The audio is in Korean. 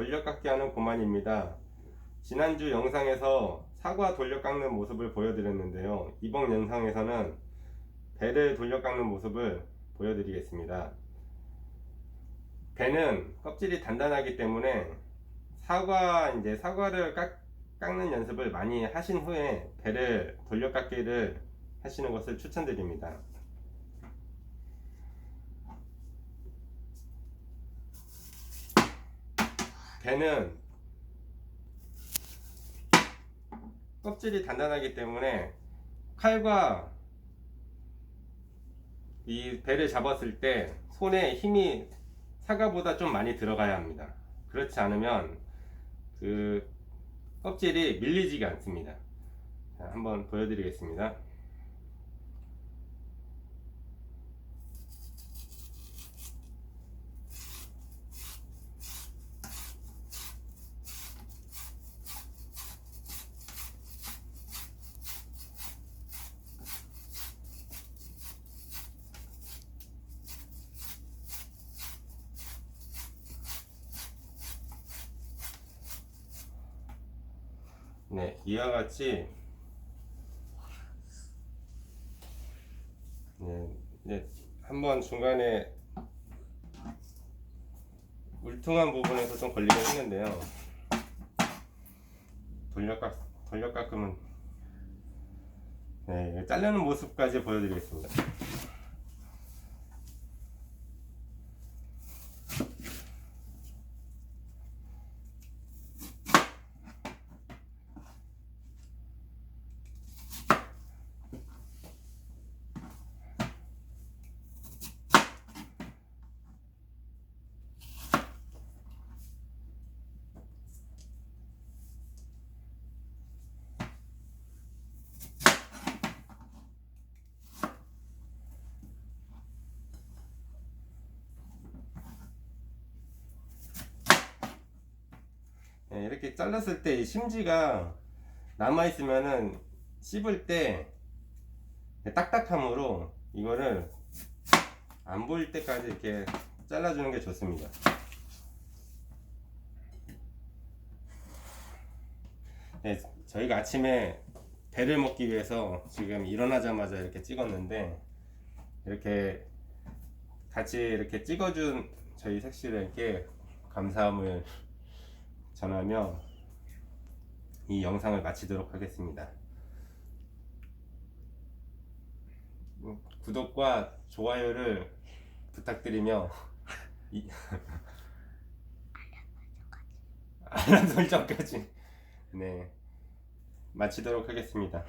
돌려깎기 하는 고만입니다. 지난주 영상에서 사과 돌려깎는 모습을 보여드렸는데요. 이번 영상에서는 배를 돌려깎는 모습을 보여드리겠습니다. 배는 껍질이 단단하기 때문에 사과 이제 사과를 깎, 깎는 연습을 많이 하신 후에 배를 돌려깎기를 하시는 것을 추천드립니다. 배는 껍질이 단단하기 때문에 칼과 이 배를 잡았을 때 손에 힘이 사과보다 좀 많이 들어가야 합니다. 그렇지 않으면 그 껍질이 밀리지가 않습니다. 자, 한번 보여드리겠습니다. 네, 이와 같이 네, 네, 한번 중간에 울퉁한 부분에서 좀 걸리긴 했는데요. 돌려깎 돌려깎으면 네, 자르는 모습까지 보여드리겠습니다. 이렇게 잘랐을 때이 심지가 남아 있으면은 씹을 때 딱딱함으로 이거를 안 보일 때까지 이렇게 잘라주는 게 좋습니다. 네, 저희가 아침에 배를 먹기 위해서 지금 일어나자마자 이렇게 찍었는데 이렇게 같이 이렇게 찍어준 저희 색시들에게 감사함을 전하며 이 영상을 마치도록 하겠습니다. 음, 구독과 좋아요를 부탁드리며 이- 알람 설정까지 네 마치도록 하겠습니다.